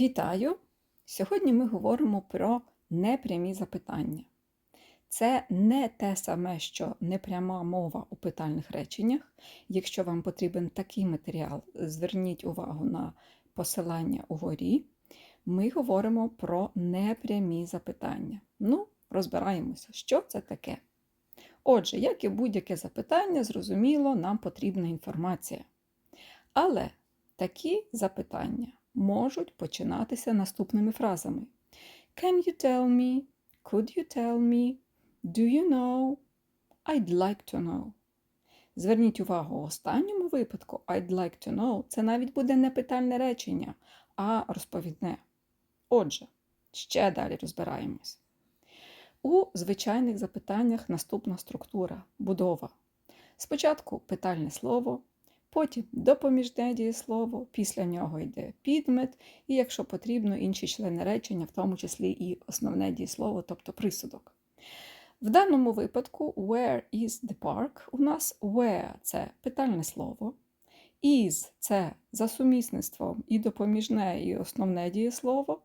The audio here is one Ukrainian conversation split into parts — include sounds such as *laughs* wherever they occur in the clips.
Вітаю! Сьогодні ми говоримо про непрямі запитання. Це не те саме, що непряма мова у питальних реченнях. Якщо вам потрібен такий матеріал, зверніть увагу на посилання угорі. Ми говоримо про непрямі запитання. Ну, розбираємося, що це таке. Отже, як і будь-яке запитання, зрозуміло, нам потрібна інформація. Але такі запитання можуть починатися наступними фразами: Can you tell me? Could you tell me? Do you know? I'd like to know. Зверніть увагу, у останньому випадку I'd like to know це навіть буде не питальне речення, а розповідне. Отже, ще далі розбираємось. У звичайних запитаннях наступна структура будова. Спочатку питальне слово, потім допоміжне дієслово, після нього йде підмет, і, якщо потрібно, інші члени речення, в тому числі і основне дієслово, тобто присудок. В даному випадку where is the park? У нас where це питальне слово, is це за сумісництвом і допоміжне, і основне дієслово,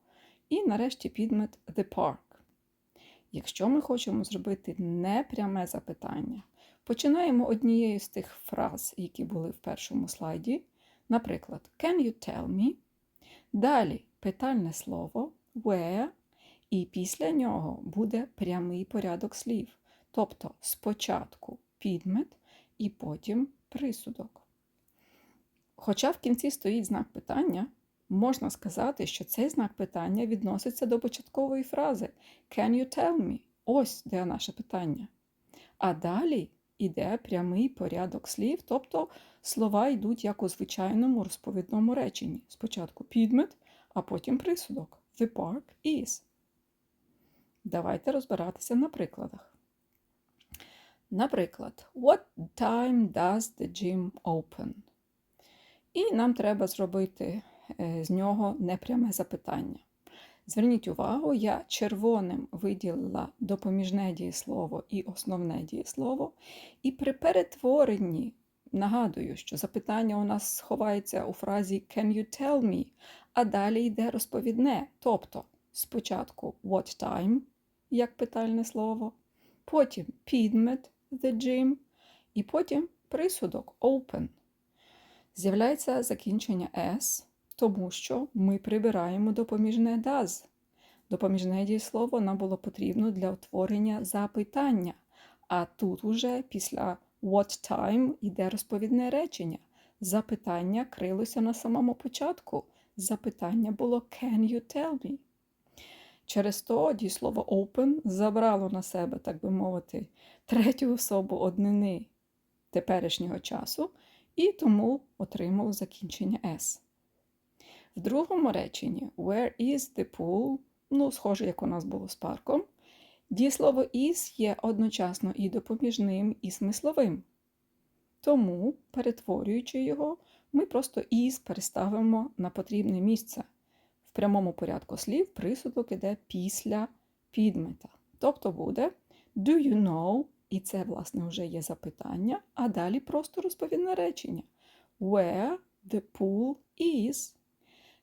і нарешті підмет the park. Якщо ми хочемо зробити непряме запитання, починаємо однією з тих фраз, які були в першому слайді. Наприклад, Can you tell me? Далі питальне слово where, і після нього буде прямий порядок слів. Тобто спочатку підмет і потім присудок. Хоча в кінці стоїть знак питання, можна сказати, що цей знак питання відноситься до початкової фрази Can you tell me? Ось де наше питання. А далі йде прямий порядок слів, тобто слова йдуть як у звичайному розповідному реченні. Спочатку підмет, а потім присудок. The park is. Давайте розбиратися на прикладах. Наприклад, What time does the gym open? І нам треба зробити е, з нього непряме запитання. Зверніть увагу, я червоним виділила допоміжне дієслово і основне дієслово. І при перетворенні нагадую, що запитання у нас сховається у фразі Can you tell me? А далі йде розповідне. Тобто спочатку what time, як питальне слово, потім підмет the gym, і потім присудок open. З'являється закінчення S тому що ми прибираємо допоміжне does. Допоміжне дієслово нам було потрібно для утворення запитання. А тут уже після what time йде розповідне речення. Запитання крилося на самому початку. Запитання було Can you tell me? Через то дієслово open забрало на себе, так би мовити, третю особу однини теперішнього часу і тому отримало закінчення S. В другому реченні where is the pool? Ну, схоже, як у нас було з парком. Дієслово is є одночасно і допоміжним, і смисловим. Тому, перетворюючи його, ми просто is переставимо на потрібне місце. В прямому порядку слів присудок іде після підмета. Тобто буде do you know, і це, власне, вже є запитання, а далі просто розповідне речення. Where the pool is.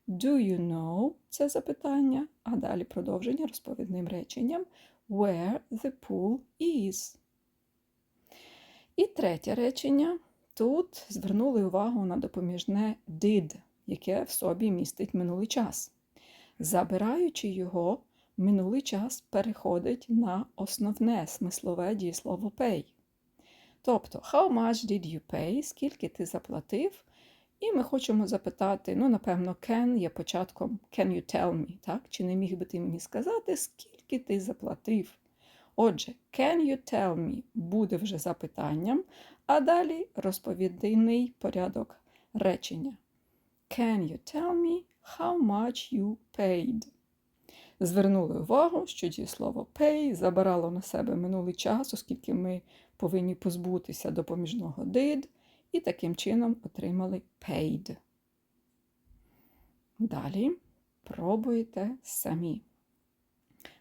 Do you know це запитання, а далі продовження розповідним реченням Where the pool is. І третє речення. Тут звернули увагу на допоміжне did, яке в собі містить минулий час. Забираючи його, минулий час переходить на основне смислове дієслово pay. Тобто, how much did you pay? Скільки ти заплатив? І ми хочемо запитати: ну, напевно, can є початком can you tell me, так? Чи не міг би ти мені сказати, скільки ти заплатив? Отже, can you tell me буде вже запитанням, а далі розповідний порядок речення. Can you tell me how much you paid? Звернули увагу, що дієслово pay забирало на себе минулий час, оскільки ми повинні позбутися допоміжного did і таким чином отримали paid. Далі пробуйте самі.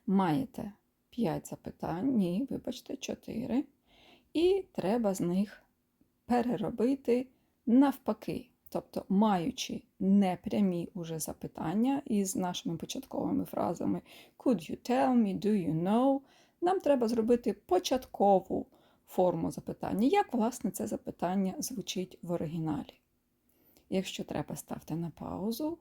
Маєте 5 запитань, ні, вибачте, 4. І треба з них переробити навпаки. тобто маючи непрямі уже запитання із нашими початковими фразами could you tell me, do you know, нам треба зробити початкову форму запитання. Як, власне, це запитання звучить в оригіналі? Якщо треба, ставте на паузу.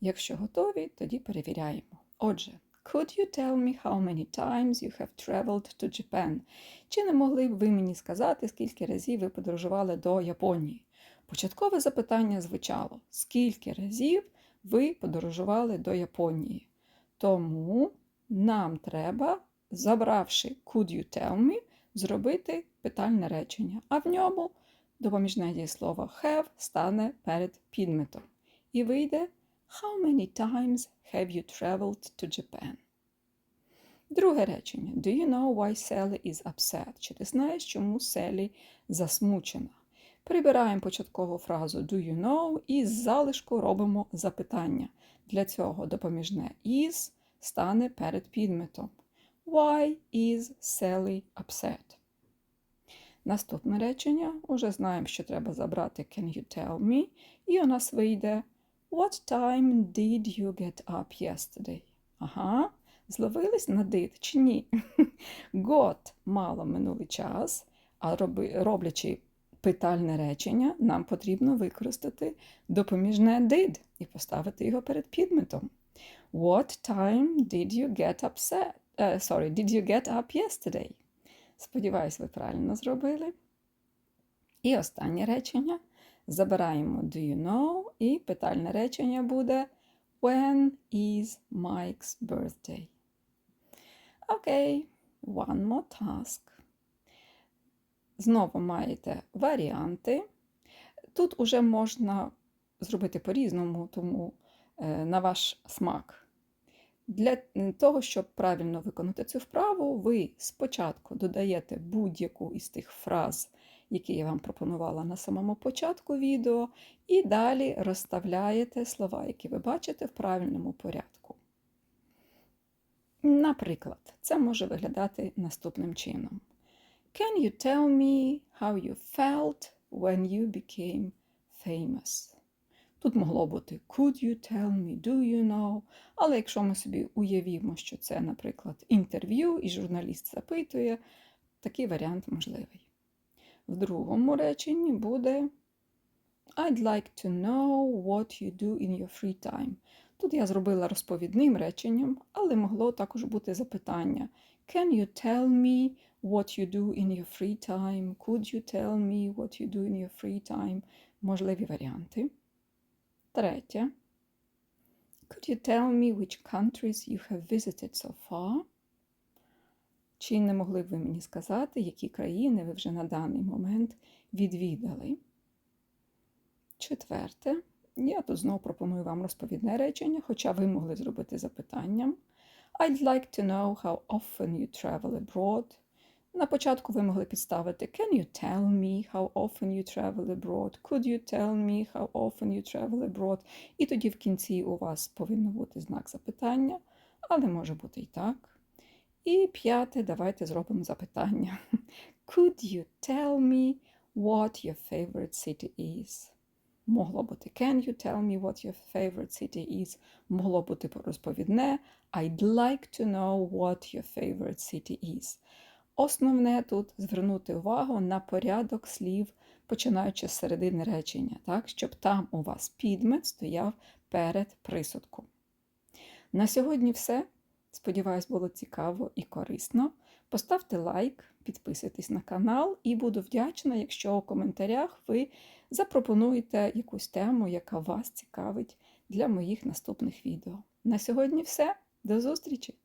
Якщо готові, тоді перевіряємо. Отже, could you tell me how many times you have traveled to Japan? Чи не могли б ви мені сказати, скільки разів ви подорожували до Японії? Початкове запитання звучало: скільки разів ви подорожували до Японії? Тому нам треба, забравши could you tell me, зробити питальне речення, а в ньому допоміжне дієслово have стане перед підметом. І вийде How many times have you traveled to Japan? Друге речення. Do you know why Sally is upset? Чи ти знаєш, чому Селі засмучена? Прибираємо початкову фразу do you know і з залишку робимо запитання. Для цього допоміжне is стане перед підметом. Why is Sally upset? Наступне речення. Уже знаємо, що треба забрати can you tell me? І у нас вийде What time did you get up yesterday? Ага, зловились на did чи ні? *laughs* Got мало минулий час, а роблячи питальне речення, нам потрібно використати допоміжне did і поставити його перед підметом. What time did you get upset? Uh, sorry, did you get up yesterday? Сподіваюсь, ви правильно зробили. І останнє речення. Забираємо do you know, і питальне речення буде When is Mike's birthday? Окей, one more task. Знову маєте варіанти. Тут уже можна зробити по-різному, тому е, на ваш смак. Для того, щоб правильно виконати цю вправу, ви спочатку додаєте будь-яку із тих фраз, які я вам пропонувала на самому початку відео, і далі розставляєте слова, які ви бачите в правильному порядку. Наприклад, це може виглядати наступним чином. Can you tell me how you felt when you became famous? Тут могло бути could you tell me, do you know? Але якщо ми собі уявімо, що це, наприклад, інтерв'ю, і журналіст запитує, такий варіант можливий. В другому реченні буде I'd like to know what you do in your free time. Тут я зробила розповідним реченням, але могло також бути запитання. Can you tell me what you do in your free time? Could you tell me what you do in your free time? Можливі варіанти. Третє. Could you tell me which countries you have visited so far? Чи не могли б ви мені сказати, які країни ви вже на даний момент відвідали? Четверте. Я тут знову пропоную вам розповідне речення, хоча ви могли зробити запитанням. I'd like to know how often you travel abroad. На початку ви могли підставити Can you tell me how often you travel abroad? Could you tell me how often you travel abroad? І тоді в кінці у вас повинен бути знак запитання, але може бути і так. І п'яте, давайте зробимо запитання. Could you tell me what your favorite city is? Могло бути Can you tell me what your favorite city is? Могло бути розповідне I'd like to know what your favorite city is. Основне тут звернути увагу на порядок слів, починаючи з середини речення, так, щоб там у вас підмет стояв перед присудком. На сьогодні все. Сподіваюсь, було цікаво і корисно. Поставте лайк, підписуйтесь на канал, і буду вдячна, якщо у коментарях ви запропонуєте якусь тему, яка вас цікавить для моїх наступних відео. На сьогодні все. До зустрічі!